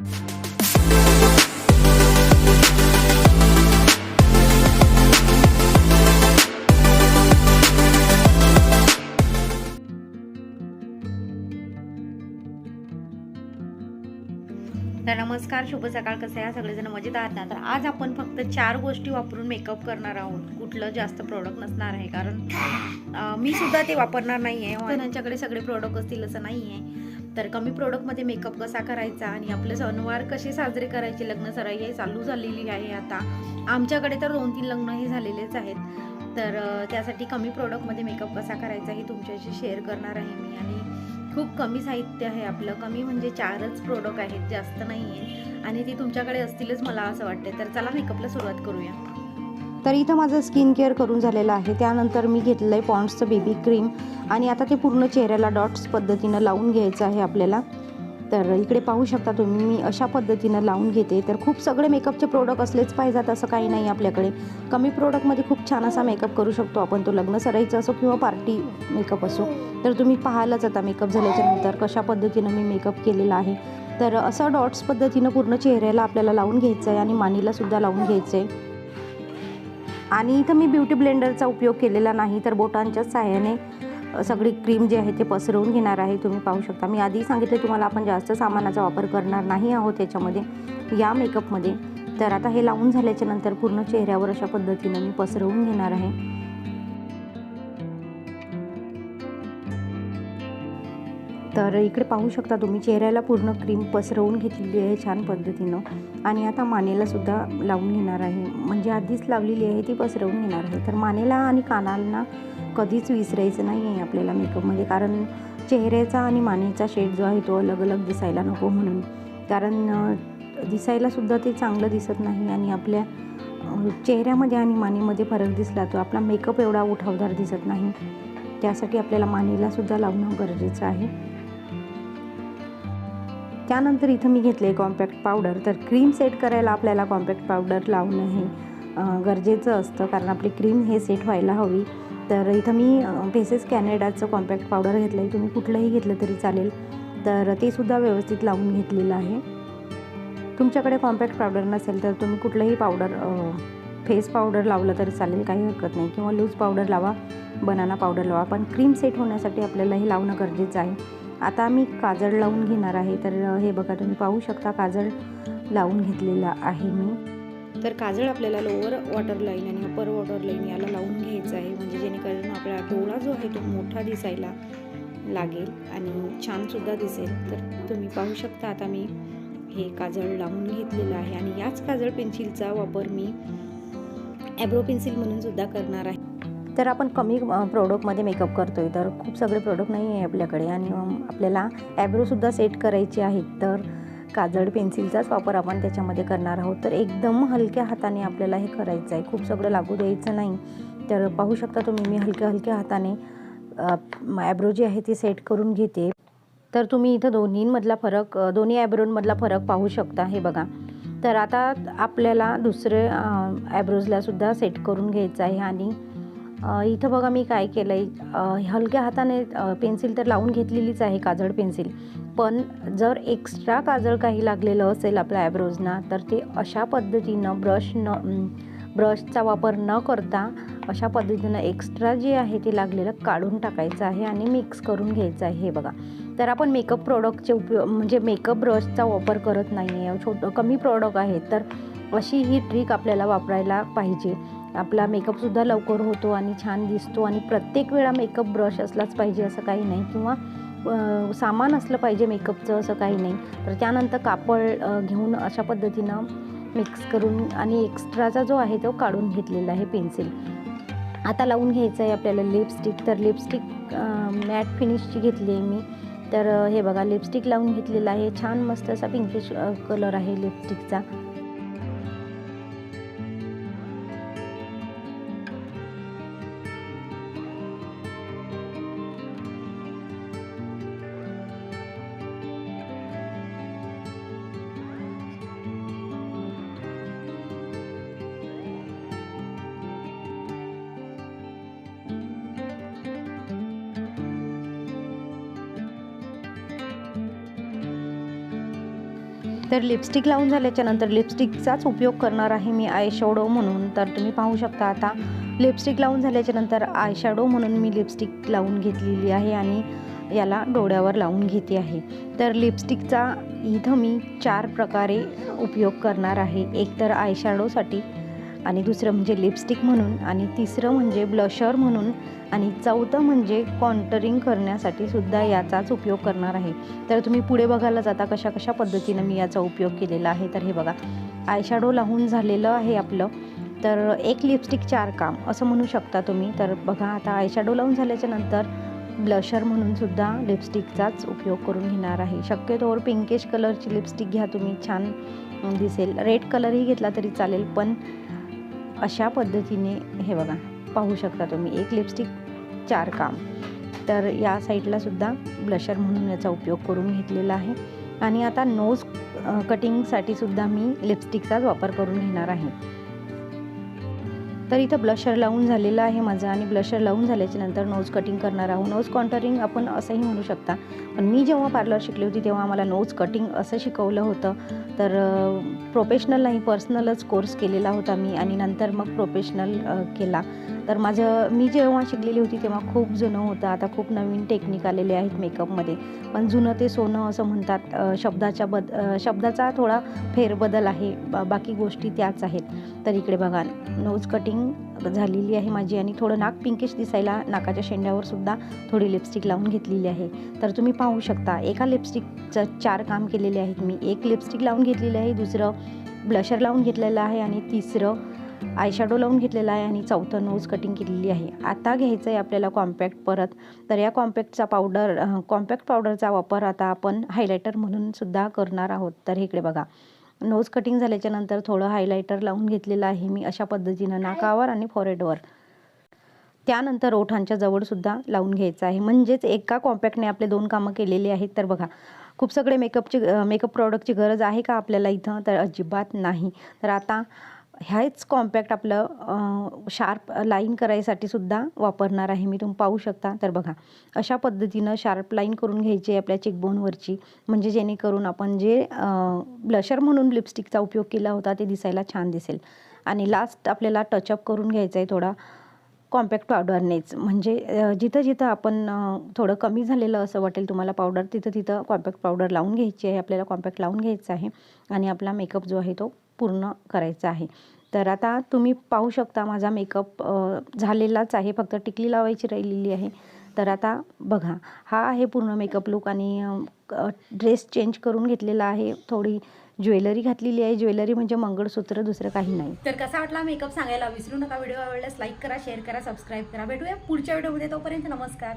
तर नमस्कार शुभ सकाळ. कसं आहे सगळेजण मजेत आहात ना? तर आज आपण फक्त चार गोष्टी वापरून मेकअप करणार आहोत. कुठलं जास्त प्रोडक्ट नसणार आहे. कारण मी सुद्धा ते वापरणार नाही आहे जणांच्याकडे सगळे प्रोडक्ट असतील असं नाही आहे तर कमी प्रोडक्टमध्ये मेकअप कसा करायचा आणि आपले सणवार कसे साजरे करायचे लग्न सराई हे चालू झालेली आहे आता. आमच्याकडे तर दोन तीन लग्न हे झालेलेच आहेत. तर त्यासाठी कमी प्रोडक्टमध्ये मेकअप कसा करायचा हे तुमच्याशी शेअर करणार आहे मी. आणि खूप कमी साहित्य आहे आपलं. कमी म्हणजे चारच प्रोडक्ट आहेत जास्त नाही आहे आणि ते तुमच्याकडे असतीलच मला असं वाटते तर चला मेकअपला सुरुवात करूया. तर इथं माझं स्किन केअर करून झालेलं आहे. त्यानंतर मी घेतलं आहे पॉन्ड्सचं बेबी क्रीम आणि आता ते पूर्ण चेहऱ्याला डॉट्स पद्धतीनं लावून घ्यायचं आहे आपल्याला. तर इकडे पाहू शकता तुम्ही मी अशा पद्धतीनं लावून घेते. तर खूप सगळे मेकअपचे प्रोडक्ट असलेच पाहिजेत असं काही नाही आपल्याकडे. कमी प्रोडक्टमध्ये खूप छान असा मेकअप करू शकतो आपण तो लग्न सराईचा असो किंवा पार्टी मेकअप असो. तर तुम्ही पाहायलाच आता मेकअप झाल्याच्यानंतर कशा पद्धतीनं मी मेकअप केलेला आहे. तर असं डॉट्स पद्धतीनं पूर्ण चेहऱ्याला आपल्याला लावून घ्यायचं आहे आणि मानीलासुद्धा लावून घ्यायचं आहे आणि इथं मी ब्युटी ब्लेंडरचा उपयोग केलेला नाही तर बोटांच्या साह्याने सगळी क्रीम जी आहे ते पसरवून घेणार आहे तुम्ही पाहू शकता. मी आधी सांगितलं तुम्हाला आपण जास्त सामानाचा वापर करणार नाही आहोत त्याच्यामध्ये या मेकअपमध्ये. तर आता हे लावून झाल्याच्यानंतर पूर्ण चेहऱ्यावर अशा पद्धतीनं मी पसरवून घेणार आहे. तर इकडे पाहू शकता तुम्ही चेहऱ्याला पूर्ण क्रीम पसरवून घेतलेली आहे छान पद्धतीनं. आणि आता मानेला सुद्धा लावून घेणार आहे. म्हणजे आधीच लावलेली आहे ती पसरवून घेणार आहे. तर मानेला आणि कानांना कधीच विसरायचं नाही आहे आपल्याला मेकअपमध्ये कारण चेहऱ्याचा आणि मानेचा शेड जो आहे तो अलग अलग दिसायला नको म्हणून. कारण दिसायलासुद्धा ते चांगलं दिसत नाही आणि आपल्या चेहऱ्यामध्ये आणि मानेमध्ये फरक दिसला तो आपला मेकअप एवढा उठावदार दिसत नाही. त्यासाठी आपल्याला मानेलासुद्धा लावणं गरजेचं आहे. त्यानंतर इथं मी घेतले कॉम्पॅक्ट पावडर तर क्रीम सेट करायला आपल्याला कॉम्पॅक्ट पावडर लावणं हे गरजेचं असतं. कारण आपली क्रीम हे सेट व्हायला हवी. तर इथं मी बेसेस कॅनेडाचं कॉम्पॅक्ट पावडर घेतलं आहे तुम्ही कुठलंही घेतलं तरी चालेल. तर ते सुद्धा व्यवस्थित लावून घेतलेलं आहे. तुमच्याकडे कॉम्पॅक्ट पावडर नसेल तर तुम्ही कुठलंही पावडर फेस पावडर लावलं तरी चालेल. काही हरकत नाही. किंवा लूज पावडर लावा बनाना पावडर लावा. पण क्रीम सेट होण्यासाठी आपल्याला हे लावणं गरजेचं आहे. आता मी काजळ लावून घेणार आहे. तर हे बघा तुम्ही पाहू शकता काजळ लावून घेतलेला आहे मी. तर काजळ आपल्याला लोअर वॉटर लाईन आणि अपर वॉटर लाईन याला लावून घ्यायचं आहे. म्हणजे जेणेकरून आपला डोळा जो आहे तो मोठा दिसायला लागेल आणि छानसुद्धा दिसेल. तर तुम्ही पाहू शकता आता मी हे काजळ लावून घेतलेलं आहे आणि याच काजळ पेन्सिलचा वापर मी ॲब्रो पेन्सिल म्हणून सुद्धा करणार आहे. तर आपण कमी प्रोडक्टमध्ये मेकअप करतो आहे तर खूप सगळे प्रोडक्ट नाही आहे आपल्याकडे आणि आपल्याला ॲब्रोसुद्धा सेट करायचे आहेत. तर काजळ पेन्सिलचाच वापर आपण त्याच्यामध्ये करणार आहोत. तर एकदम हलक्या हाताने आपल्याला हे करायचं आहे. खूप सगळं लागू द्यायचं नाही. तर पाहू शकता तुम्ही मी हलक्या हलक्या हाताने ॲब्रो जी आहे ती सेट करून घेते. तर तुम्ही इथं दोन्हींमधला फरक दोन्ही ॲब्रोंमधला फरक पाहू शकता हे बघा. तर आता आपल्याला दुसरे ॲब्रोजलासुद्धा सेट करून घ्यायचं आहे आणि इथं बघा मी काय केलं आहे हलक्या हाताने पेन्सिल तर लावून घेतलेलीच आहे काजळ पेन्सिल. पण जर एक्स्ट्रा काजळ काही लागलेलं असेल आपल्या ॲब्रोजना तर ते अशा पद्धतीनं ब्रश न ब्रशचा वापर न करता अशा पद्धतीनं एक्स्ट्रा जे आहे ते लागलेलं काढून टाकायचं आहे आणि मिक्स करून घ्यायचं आहे हे बघा. तर आपण मेकअप प्रोडक्टचे उपयोग म्हणजे मेकअप ब्रशचा वापर करत नाही आहे छोटं कमी प्रोडक्ट आहेत तर अशी ही ट्रिक आपल्याला वापरायला पाहिजे. आपला मेकअपसुद्धा लवकर होतो आणि छान दिसतो आणि प्रत्येक वेळा मेकअप ब्रश असलाच पाहिजे असं काही नाही किंवा सामान असलं पाहिजे मेकअपचं असं काही नाही. तर त्यानंतर कापड घेऊन अशा पद्धतीनं मिक्स करून आणि एक्स्ट्राचा जो आहे तो काढून घेतलेला आहे पेन्सिल आता लावून घ्यायचं आहे आपल्याला लिपस्टिक तर लिपस्टिक मॅट फिनिशची घेतली आहे मी. तर हे बघा लिपस्टिक लावून घेतलेला आहे. छान मस्त असा पिंकिश कलर आहे लिपस्टिकचा तर लिपस्टिक लावून झाल्याच्यानंतर लिपस्टिकचाच उपयोग करणार आहे मी आयशॅडो म्हणून. तर तुम्ही पाहू शकता आता लिपस्टिक लावून झाल्याच्यानंतर म्हणून मी लिपस्टिक लावून घेतलेली आहे आणि याला डोळ्यावर लावून घेते आहे. तर लिपस्टिकचा इथं मी चार प्रकारे उपयोग करणार आहे. एक तर आयशॅडोसाठी आणि दुसरं म्हणजे लिपस्टिक म्हणून आणि तिसरं म्हणजे ब्लशर म्हणून आणि चौथं म्हणजे कॉन्टरिंग करण्यासाठी सुद्धा याचाच उपयोग करणार आहे. तर तुम्ही पुढे बघायला जाता कशा कशा पद्धतीनं मी याचा उपयोग केलेला आहे तर हे बघा. आयशॅडो लावून झालेलं आहे आपलं. तर एक लिपस्टिक चार काम असं म्हणू शकता तुम्ही. तर बघा आता आयशॅडो लावून झाल्याच्यानंतर ब्लशर म्हणून सुद्धा लिपस्टिकचाच उपयोग करून घेणार आहे. शक्यतोवर पिंकेश कलरची लिपस्टिक घ्या तुम्ही छान दिसेल. रेड कलरही घेतला तरी चालेल पण अशा पद्धतीने हे बघा पाहू शकता तुम्ही एक लिपस्टिक चार काम. तर या साईडला सुद्धा ब्लशर म्हणून याचा उपयोग करून घेतलेला आहे. आणि आता नोज कटिंगसाठी सुद्धा मी लिपस्टिकचाच वापर करून घेणार आहे. तर इथं ब्लशर लावून झालेलं आहे माझं आणि ब्लशर लावून झाल्याच्यानंतर नोज कटिंग करणार आहोत. नोज कॉन्टरिंग आपण असंही म्हणू शकता. पण मी जेव्हा पार्लर शिकली होती तेव्हा आम्हाला नोज कटिंग असं शिकवलं होतं. तर प्रोफेशनल नाही पर्सनलच कोर्स केलेला होता मी आणि नंतर मग प्रोफेशनल केला. तर माझं मी जेव्हा शिकलेली होती तेव्हा खूप जुनं होतं. आता खूप नवीन टेक्निक आलेले आहेत मेकअपमध्ये. पण जुनं ते सोनं असं म्हणतात शब्दाच्या बद शब्दाचा थोडा फेरबदल आहे. बा बाकी गोष्टी त्याच आहेत. तर इकडे बघा नोज कटिंग झालेली आहे माझी आणि थोडं नाक पिंकिश दिसायला नाकाच्या शेंड्यावर सुद्धा थोडी लिपस्टिक लावून घेतलेली आहे. तर तुम्ही पाहू शकता एका लिपस्टिकचं चार काम केलेले आहेत मी. एक लिपस्टिक लावून घेतलेली आहे दुसरं ब्लशर लावून घेतलेलं आहे आणि तिसरं आयशॅडो लावून घेतलेला आहे आणि चौथं नोज कटिंग केलेली आहे. आता घ्यायचं आहे आपल्याला कॉम्पॅक्ट परत. तर या कॉम्पॅक्टचा पावडर कॉम्पॅक्ट पावडरचा वापर आता आपण हायलायटर म्हणून सुद्धा करणार आहोत. तर इकडे बघा. नोज कटिंग झाल्याच्यानंतर थोडं हायलायटर लावून घेतलेलं आहे मी अशा पद्धतीनं नाकावर आणि फॉरेडवर त्यानंतर ओठांच्या जवळसुद्धा लावून घ्यायचं आहे. म्हणजेच एका कॉम्पॅक्टने आपले दोन कामं केलेली आहेत. तर बघा. खूप सगळे मेकअपची मेकअप प्रॉडक्टची गरज आहे का आपल्याला इथं? तर अजिबात नाही. तर आता ह्याच कॉम्पॅक्ट आपलं शार्प लाईन करायसाठी सुद्धा वापरणार आहे मी. तुम्ही पाहू शकता. तर बघा अशा पद्धतीनं शार्प लाईन करून घ्यायची आहे आपल्या चेकबोनवरची म्हणजे जेणेकरून आपण जे ब्लशर म्हणून लिपस्टिकचा उपयोग केला होता ते दिसायला छान दिसेल. आणि लास्ट आपल्याला टचअप करून घ्यायचा आहे थोडा कॉम्पॅक्ट पावडरनेच म्हणजे जिथं जिथं आपण थोडं कमी झालेलं असं वाटेल तुम्हाला पावडर तिथं तिथं कॉम्पॅक्ट पावडर लावून घ्यायची आहे. आपल्याला कॉम्पॅक्ट लावून घ्यायचा आहे. आणि आपला मेकअप जो आहे तो पूर्ण करायचं आहे. तर आता तुम्ही पाहू शकता माझा मेकअप झालेलाच आहे फक्त टिकली लावायची राहिलेली आहे. तर आता बघा हा आहे पूर्ण मेकअप लुक आणि ड्रेस चेंज करून घेतलेला आहे. थोडी ज्वेलरी घातलेली आहे. ज्वेलरी म्हणजे मंगळसूत्र दुसरं काही नाही. तर कसा वाटला मेकअप सांगायला? विसरू नका. व्हिडिओ आवडल्यास लाईक करा शेअर करा सबस्क्राईब करा. भेटूया पुढच्या व्हिडिओमध्ये तोपर्यंत नमस्कार.